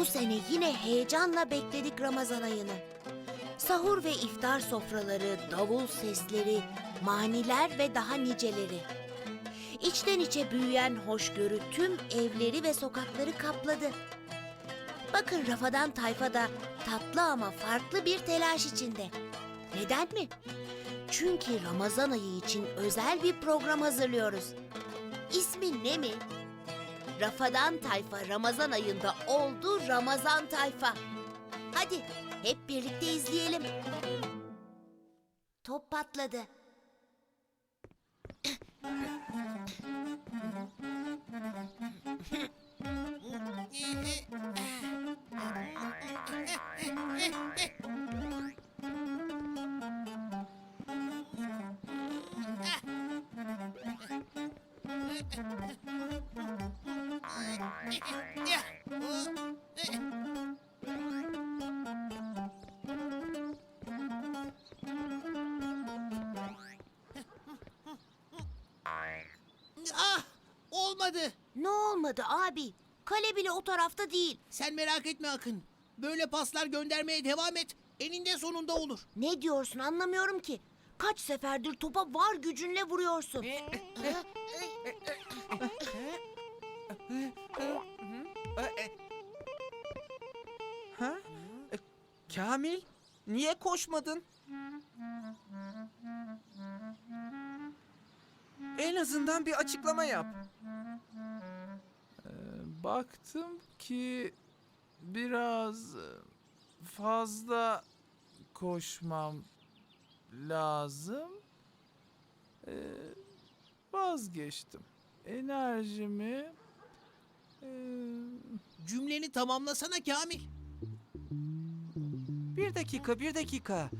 Bu sene yine heyecanla bekledik Ramazan ayını. Sahur ve iftar sofraları, davul sesleri, maniler ve daha niceleri. İçten içe büyüyen hoşgörü tüm evleri ve sokakları kapladı. Bakın Rafadan Tayfa da tatlı ama farklı bir telaş içinde. Neden mi? Çünkü Ramazan ayı için özel bir program hazırlıyoruz. İsmi ne mi? Rafadan Tayfa Ramazan ayında oldu Ramazan Tayfa. Hadi hep birlikte izleyelim. Top patladı. Ah! Olmadı. Ne olmadı abi? Kale bile o tarafta değil. Sen merak etme Akın. Böyle paslar göndermeye devam et. Eninde sonunda olur. Ne diyorsun anlamıyorum ki. Kaç seferdir topa var gücünle vuruyorsun. Ha? E, Kamil, niye koşmadın? Azından bir açıklama yap. Baktım ki biraz e, fazla koşmam lazım. Ee, vazgeçtim. Enerjimi e, Cümleni tamamlasana Kamil. Bir dakika, bir dakika.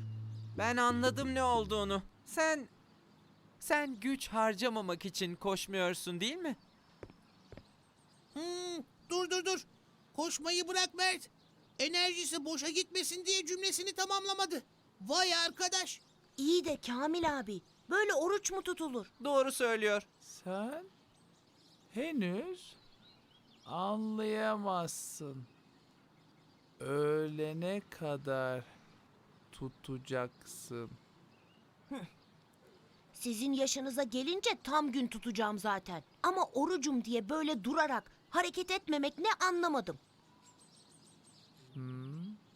Ben anladım ne olduğunu. Sen... Sen güç harcamamak için koşmuyorsun değil mi? Hmm, dur dur dur. Koşmayı bırak Mert. Enerjisi boşa gitmesin diye cümlesini tamamlamadı. Vay arkadaş. İyi de Kamil abi. Böyle oruç mu tutulur? Doğru söylüyor. sen henüz anlayamazsın. Öğlene kadar tutacaksın. Sizin yaşınıza gelince tam gün tutacağım zaten. Ama orucum diye böyle durarak hareket etmemek ne anlamadım.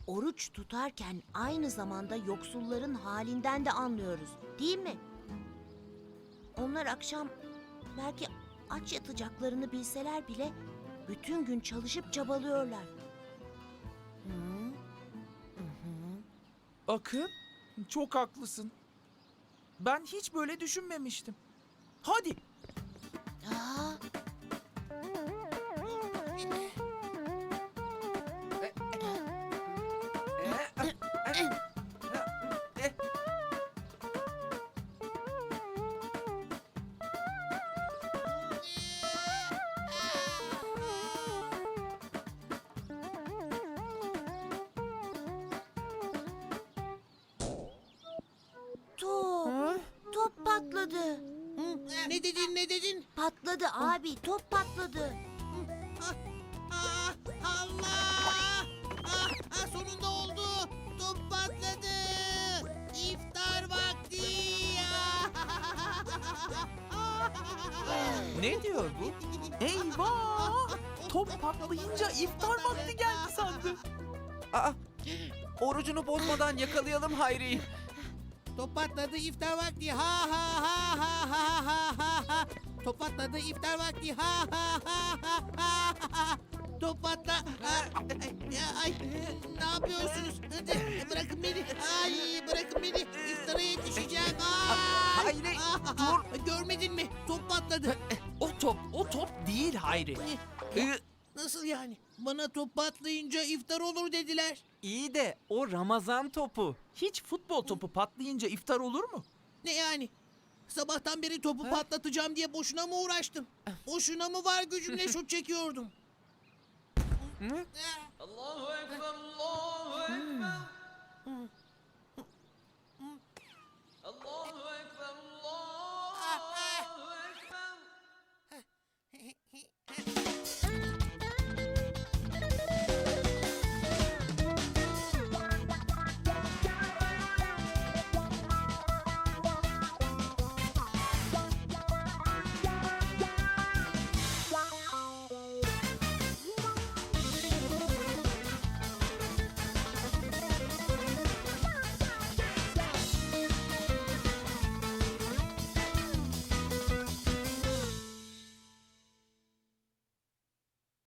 Oruç tutarken aynı zamanda yoksulların halinden de anlıyoruz, değil mi? Onlar akşam belki aç yatacaklarını bilseler bile bütün gün çalışıp çabalıyorlar. Akın, çok haklısın. Ben hiç böyle düşünmemiştim. Hadi. Aa, patladı. Ne dedin ne dedin? Patladı abi, top patladı. Ah, ah, Allah! Ah, ah, sonunda oldu. Top patladı. İftar vakti. Ne diyor bu? Eyvah! Top patlayınca iftar vakti geldi sandım. Aa, orucunu bozmadan yakalayalım Hayri'yi. Top patladı iftar vakti. Ha ha ha ha ha ha ha ha. Top patladı iftar vakti. Ha ha ha ha ha ha. Top patla. Ay, ay, ne yapıyorsunuz? Hadi, bırakın beni. Ay, bırakın beni. İftara yetişeceğim. Ay. Hayri, dur. Görmedin mi? Top patladı. O top, o top değil Hayri. Ee, Nasıl yani? Bana top patlayınca iftar olur dediler. iyi de o Ramazan topu. Hiç futbol topu patlayınca iftar olur mu? Ne yani? Sabahtan beri topu patlatacağım diye boşuna mı uğraştım? Boşuna mı var gücümle şut çekiyordum? Hı? Allahu Ekber, Allahu Ekber.